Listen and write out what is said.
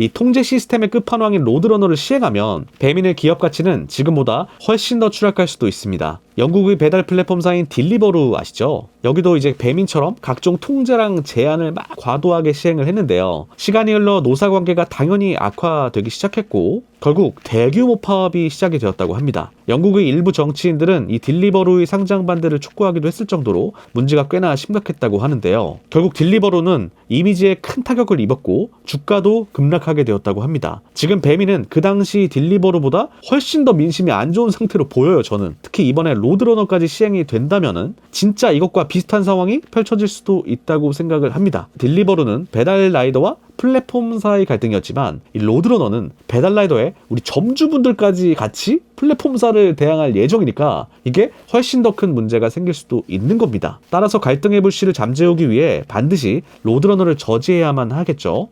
이 통제 시스템의 끝판왕인 로드러너를 시행하면 배민의 기업 가치는 지금보다 훨씬 더 추락할 수도 있습니다. 영국의 배달 플랫폼사인 딜리버루 아시죠? 여기도 이제 배민처럼 각종 통제랑 제한을 막 과도하게 시행을 했는데요. 시간이 흘러 노사 관계가 당연히 악화되기 시작했고 결국 대규모 파업이 시작이 되었다고 합니다. 영국의 일부 정치인들은 이 딜리버루의 상장 반대를 촉구하기도 했을 정도로 문제가 꽤나 심각했다고 하는데요. 결국 딜리버루는 이미지에 큰 타격을 입었고 주가도 급락하게 되었다고 합니다. 지금 배민은 그 당시 딜리버루보다 훨씬 더 민심이 안 좋은 상태로 보여요. 저는 특히 이번에 로 드러너까지 시행이 된다면은 진짜 이것과 비슷한 상황이 펼쳐질 수도 있다고 생각을 합니다. 딜리버루는 배달 라이더와 플랫폼사의 갈등이었지만 이 로드러너는 배달라이더에 우리 점주분들까지 같이 플랫폼사를 대항할 예정이니까 이게 훨씬 더 큰 문제가 생길 수도 있는 겁니다. 따라서 갈등의 불씨를 잠재우기 위해 반드시 로드러너를 저지해야만 하겠죠.